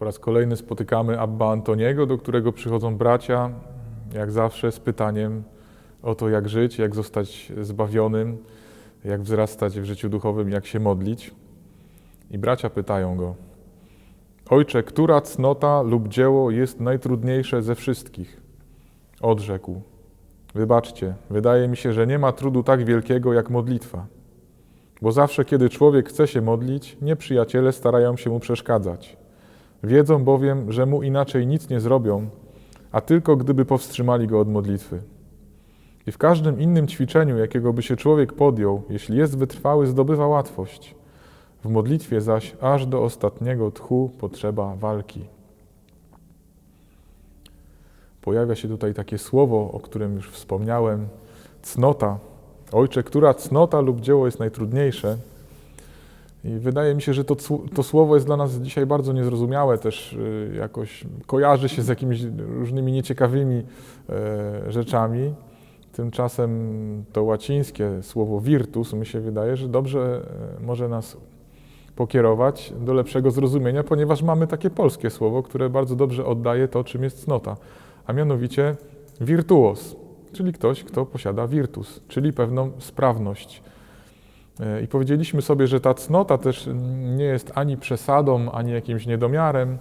raz kolejny spotykamy Abba Antoniego, do którego przychodzą bracia, jak zawsze, z pytaniem o to, jak żyć, jak zostać zbawionym, jak wzrastać w życiu duchowym, jak się modlić. I bracia pytają go: Ojcze, która cnota lub dzieło jest najtrudniejsze ze wszystkich? Odrzekł: Wybaczcie, wydaje mi się, że nie ma trudu tak wielkiego jak modlitwa. Bo zawsze, kiedy człowiek chce się modlić, nieprzyjaciele starają się mu przeszkadzać. Wiedzą bowiem, że mu inaczej nic nie zrobią, a tylko gdyby powstrzymali go od modlitwy. I w każdym innym ćwiczeniu, jakiego by się człowiek podjął, jeśli jest wytrwały, zdobywa łatwość. W modlitwie zaś aż do ostatniego tchu potrzeba walki. Pojawia się tutaj takie słowo, o którym już wspomniałem, cnota. Ojcze, która cnota lub dzieło jest najtrudniejsze? I wydaje mi się, że to, to słowo jest dla nas dzisiaj bardzo niezrozumiałe, też y, jakoś kojarzy się z jakimiś różnymi nieciekawymi e, rzeczami. Tymczasem to łacińskie słowo virtus, mi się wydaje, że dobrze e, może nas pokierować do lepszego zrozumienia, ponieważ mamy takie polskie słowo, które bardzo dobrze oddaje to, czym jest cnota, a mianowicie virtuos, czyli ktoś, kto posiada virtus, czyli pewną sprawność. E, I powiedzieliśmy sobie, że ta cnota też nie jest ani przesadą, ani jakimś niedomiarem.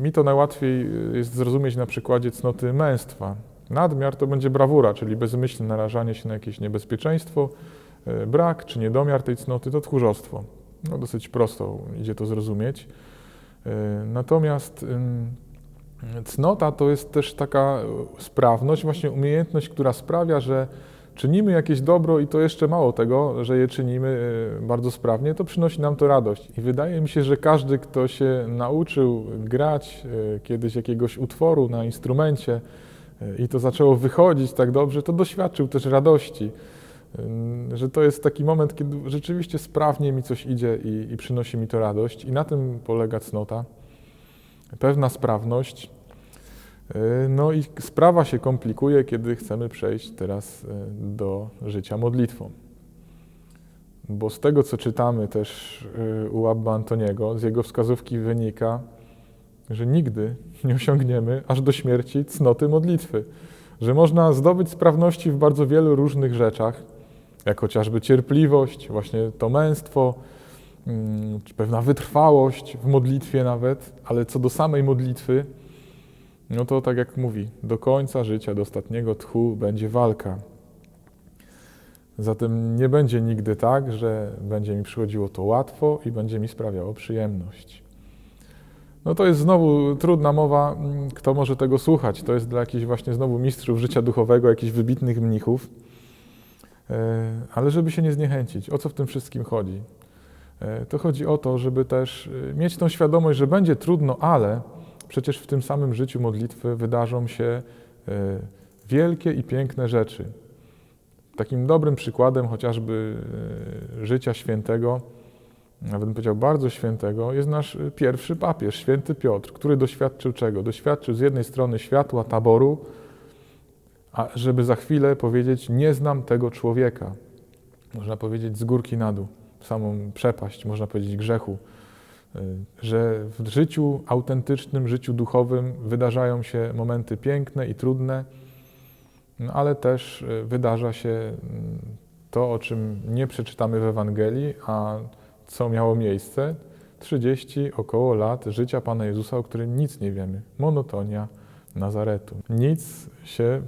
Mi to najłatwiej jest zrozumieć na przykładzie cnoty męstwa. Nadmiar to będzie brawura, czyli bezmyślne narażanie się na jakieś niebezpieczeństwo. E, brak czy niedomiar tej cnoty to tchórzostwo. No, dosyć prosto idzie to zrozumieć. E, natomiast cnota to jest też taka sprawność, właśnie umiejętność, która sprawia, że czynimy jakieś dobro i to jeszcze mało tego, że je czynimy e, bardzo sprawnie, to przynosi nam to radość. I wydaje mi się, że każdy, kto się nauczył grać e, kiedyś jakiegoś utworu na instrumencie e, i to zaczęło wychodzić tak dobrze, to doświadczył też radości. Że to jest taki moment, kiedy rzeczywiście sprawnie mi coś idzie i, i przynosi mi to radość, i na tym polega cnota. Pewna sprawność, no i sprawa się komplikuje, kiedy chcemy przejść teraz e, do życia modlitwą. Bo z tego, co czytamy też e, u Abba Antoniego, z jego wskazówki wynika, że nigdy nie osiągniemy aż do śmierci cnoty modlitwy. Że można zdobyć sprawności w bardzo wielu różnych rzeczach, jak chociażby cierpliwość, właśnie to męstwo, mm, czy pewna wytrwałość w modlitwie nawet, ale co do samej modlitwy, no to tak jak mówi, do końca życia, do ostatniego tchu będzie walka. Zatem nie będzie nigdy tak, że będzie mi przychodziło to łatwo i będzie mi sprawiało przyjemność. No to jest znowu trudna mowa, mm, kto może tego słuchać. To jest dla jakichś właśnie znowu mistrzów życia duchowego, jakichś wybitnych mnichów. E, ale żeby się nie zniechęcić, o co w tym wszystkim chodzi? E, to chodzi o to, żeby też e, mieć tą świadomość, że będzie trudno, ale Przecież w tym samym życiu modlitwy wydarzą się e, wielkie i piękne rzeczy. Takim dobrym przykładem chociażby e, życia świętego, nawet bym powiedział bardzo świętego, jest nasz pierwszy papież, święty Piotr, który doświadczył czego? Doświadczył z jednej strony światła taboru, a żeby za chwilę powiedzieć, nie znam tego człowieka. Można powiedzieć z górki na dół, samą przepaść, można powiedzieć grzechu. Y, że w życiu autentycznym, życiu duchowym wydarzają się momenty piękne i trudne, no ale też y, wydarza się mm, to, o czym nie przeczytamy w Ewangelii, a co miało miejsce 30 około lat życia Pana Jezusa, o którym nic nie wiemy. Monotonia Nazaretu. Nic się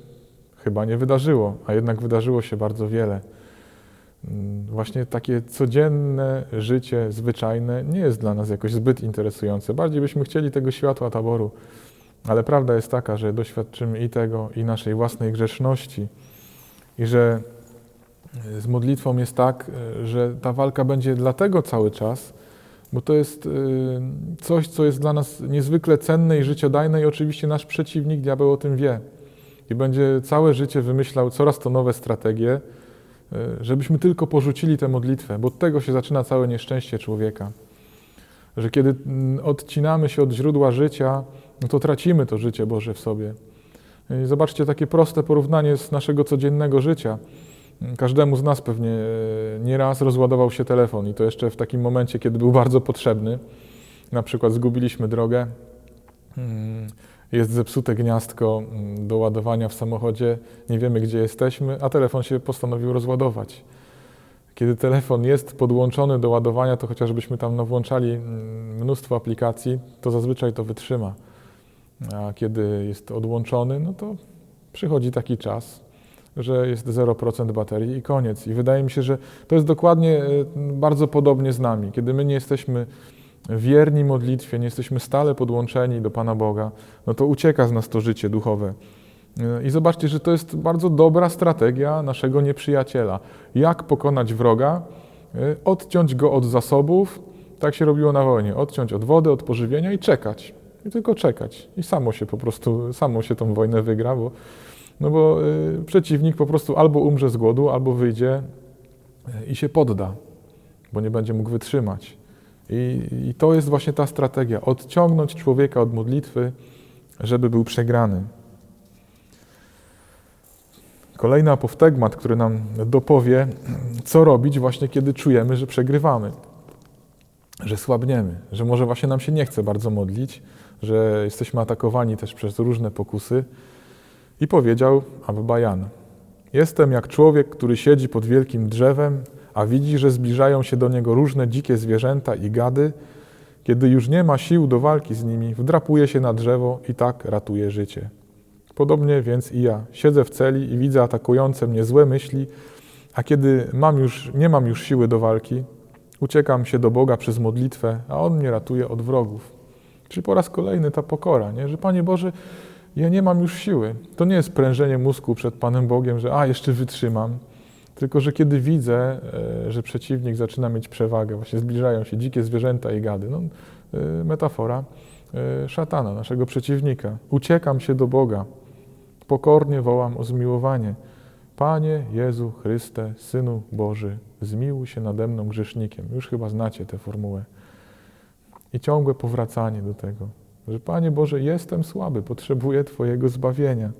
chyba nie wydarzyło, a jednak wydarzyło się bardzo wiele. Mm, właśnie takie codzienne życie zwyczajne nie jest dla nas jakoś zbyt interesujące. Bardziej byśmy chcieli tego światła taboru, ale prawda jest taka, że doświadczymy i tego, i naszej własnej grzeszności, i że e, z modlitwą jest tak, e, że ta walka będzie dlatego cały czas, bo to jest e, coś, co jest dla nas niezwykle cenne i życiodajne, i oczywiście nasz przeciwnik, diabeł o tym wie. I będzie całe życie wymyślał coraz to nowe strategie, żebyśmy tylko porzucili tę modlitwę, bo od tego się zaczyna całe nieszczęście człowieka. Że kiedy mm, odcinamy się od źródła życia, no to tracimy to życie Boże w sobie. I zobaczcie takie proste porównanie z naszego codziennego życia. Każdemu z nas pewnie e, nieraz rozładował się telefon i to jeszcze w takim momencie, kiedy był bardzo potrzebny. na przykład zgubiliśmy drogę, mm, jest zepsute gniazdko mm, do ładowania w samochodzie, nie wiemy gdzie jesteśmy, a telefon się postanowił rozładować. Kiedy telefon jest podłączony do ładowania, to chociażbyśmy tam no, włączali mm, mnóstwo aplikacji, to zazwyczaj to wytrzyma. A kiedy jest odłączony, no to przychodzi taki czas, że jest 0% baterii i koniec. I wydaje mi się, że to jest dokładnie e, bardzo podobnie z nami. Kiedy my nie jesteśmy wierni modlitwie, nie jesteśmy stale podłączeni do Pana Boga, no to ucieka z nas to życie duchowe. I zobaczcie, że to jest bardzo dobra strategia naszego nieprzyjaciela. Jak pokonać wroga? Odciąć go od zasobów, tak się robiło na wojnie, odciąć od wody, od pożywienia i czekać. I tylko czekać. I samo się po prostu, samo się tą wojnę wygra, bo, no bo y, przeciwnik po prostu albo umrze z głodu, albo wyjdzie i się podda, bo nie będzie mógł wytrzymać. I, I to jest właśnie ta strategia, odciągnąć człowieka od modlitwy, żeby był przegrany. Kolejny apoftegmat, który nam dopowie, co robić właśnie, kiedy czujemy, że przegrywamy, że słabniemy, że może właśnie nam się nie chce bardzo modlić, że jesteśmy atakowani też przez różne pokusy. I powiedział Abba Jan, jestem jak człowiek, który siedzi pod wielkim drzewem, a widzi, że zbliżają się do niego różne dzikie zwierzęta i gady. Kiedy już nie ma sił do walki z nimi, wdrapuje się na drzewo i tak ratuje życie. Podobnie więc i ja siedzę w celi i widzę atakujące mnie złe myśli, a kiedy mam już, nie mam już siły do walki, uciekam się do Boga przez modlitwę, a On mnie ratuje od wrogów. Czyli po raz kolejny ta pokora, nie? że Panie Boże, ja nie mam już siły. To nie jest prężenie mózgu przed Panem Bogiem, że a, jeszcze wytrzymam. Tylko, że kiedy widzę, e, że przeciwnik zaczyna mieć przewagę, właśnie zbliżają się dzikie zwierzęta i gady, no, e, metafora e, szatana, naszego przeciwnika. Uciekam się do Boga. Pokornie wołam o zmiłowanie. Panie Jezu Chryste, Synu Boży, zmiłuj się nade mną grzesznikiem. Już chyba znacie tę formułę. I ciągłe powracanie do tego, że Panie Boże, jestem słaby, potrzebuję Twojego zbawienia.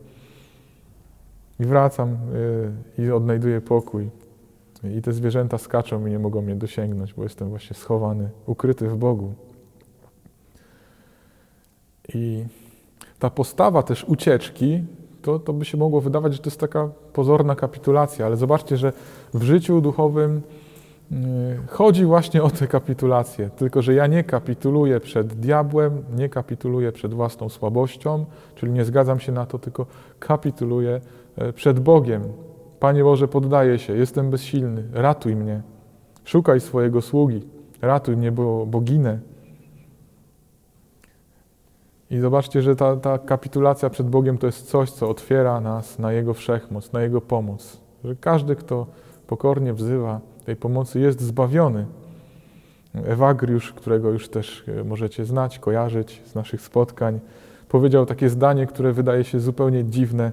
I wracam y, i odnajduję pokój. I te zwierzęta skaczą i nie mogą mnie dosięgnąć, bo jestem właśnie schowany, ukryty w Bogu. I ta postawa też ucieczki to, to by się mogło wydawać, że to jest taka pozorna kapitulacja, ale zobaczcie, że w życiu duchowym y, chodzi właśnie o tę kapitulację. Tylko, że ja nie kapituluję przed diabłem, nie kapituluję przed własną słabością, czyli nie zgadzam się na to, tylko kapituluję przed Bogiem. Panie Boże, poddaję się, jestem bezsilny, ratuj mnie. Szukaj swojego sługi, ratuj mnie, bo, bo ginę. I zobaczcie, że ta, ta kapitulacja przed Bogiem to jest coś, co otwiera nas na Jego wszechmoc, na Jego pomoc. Że każdy, kto pokornie wzywa tej pomocy, jest zbawiony. Ewagriusz, którego już też e, możecie znać, kojarzyć z naszych spotkań, powiedział takie zdanie, które wydaje się zupełnie dziwne.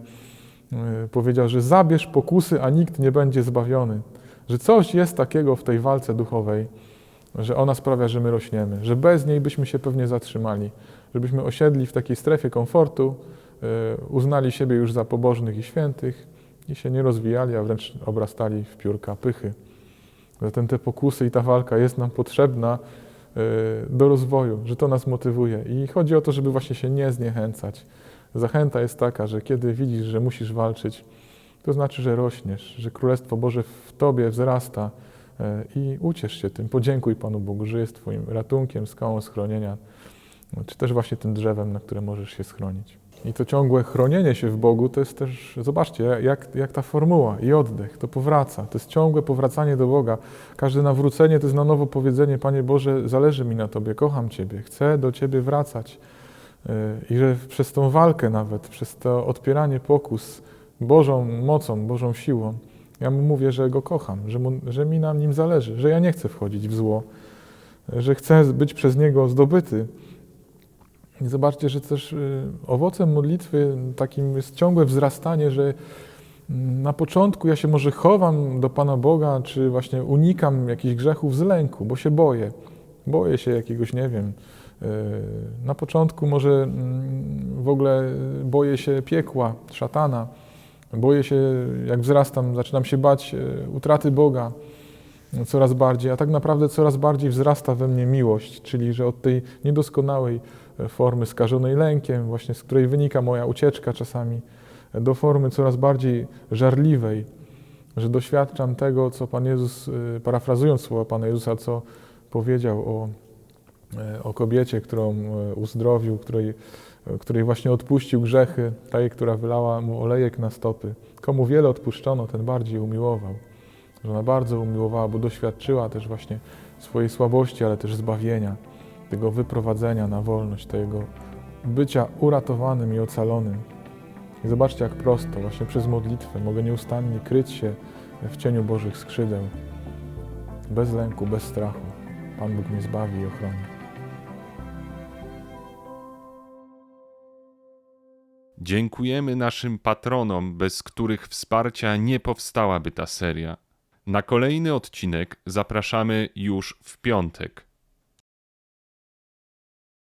E, powiedział, że zabierz pokusy, a nikt nie będzie zbawiony. Że coś jest takiego w tej walce duchowej, że ona sprawia, że my rośniemy, że bez niej byśmy się pewnie zatrzymali, żebyśmy osiedli w takiej strefie komfortu, e, uznali siebie już za pobożnych i świętych i się nie rozwijali, a wręcz obrastali w piórka pychy. Zatem te pokusy i ta walka jest nam potrzebna e, do rozwoju, że to nas motywuje. I chodzi o to, żeby właśnie się nie zniechęcać. Zachęta jest taka, że kiedy widzisz, że musisz walczyć, to znaczy, że rośniesz, że Królestwo Boże w Tobie wzrasta e, i uciesz się tym. Podziękuj Panu Bogu, że jest Twoim ratunkiem, skałą schronienia czy też właśnie tym drzewem, na które możesz się schronić. I to ciągłe chronienie się w Bogu to jest też, zobaczcie, jak, jak ta formuła i oddech, to powraca. To jest ciągłe powracanie do Boga. Każde nawrócenie to jest na nowo powiedzenie, Panie Boże, zależy mi na Tobie, kocham Ciebie, chcę do Ciebie wracać. Yy, I że przez tą walkę nawet, przez to odpieranie pokus Bożą mocą, Bożą siłą, ja mu mówię, że Go kocham, że, mu, że mi na Nim zależy, że ja nie chcę wchodzić w zło, że chcę być przez Niego zdobyty. I zobaczcie, że też y, owocem modlitwy takim jest ciągłe wzrastanie, że mm, na początku ja się może chowam do Pana Boga, czy właśnie unikam jakichś grzechów z lęku, bo się boję. Boję się jakiegoś, nie wiem, na początku może mm, w ogóle boję się piekła, szatana. Boję się, jak wzrastam, zaczynam się bać y, utraty Boga. coraz bardziej, a tak naprawdę coraz bardziej wzrasta we mnie miłość, czyli że od tej niedoskonałej e, formy skażonej lękiem, właśnie z której wynika moja ucieczka czasami, e, do formy coraz bardziej żarliwej, że doświadczam tego, co Pan Jezus, e, parafrazując słowa Pana Jezusa, co powiedział o, e, o kobiecie, którą e, uzdrowił, której, e, której właśnie odpuścił grzechy, tej, która wylała mu olejek na stopy. Komu wiele odpuszczono, ten bardziej umiłował. Że bardzo umiłowała, bo doświadczyła też właśnie swojej słabości, ale też zbawienia, tego wyprowadzenia na wolność, tego bycia uratowanym i ocalonym. I zobaczcie, jak prosto, właśnie przez modlitwę mogę nieustannie kryć się w cieniu Bożych skrzydeł. Bez lęku, bez strachu. Pan Bóg mnie zbawi i ochroni. Dziękujemy naszym patronom, bez których wsparcia nie powstałaby ta seria. Na kolejny odcinek zapraszamy już w piątek.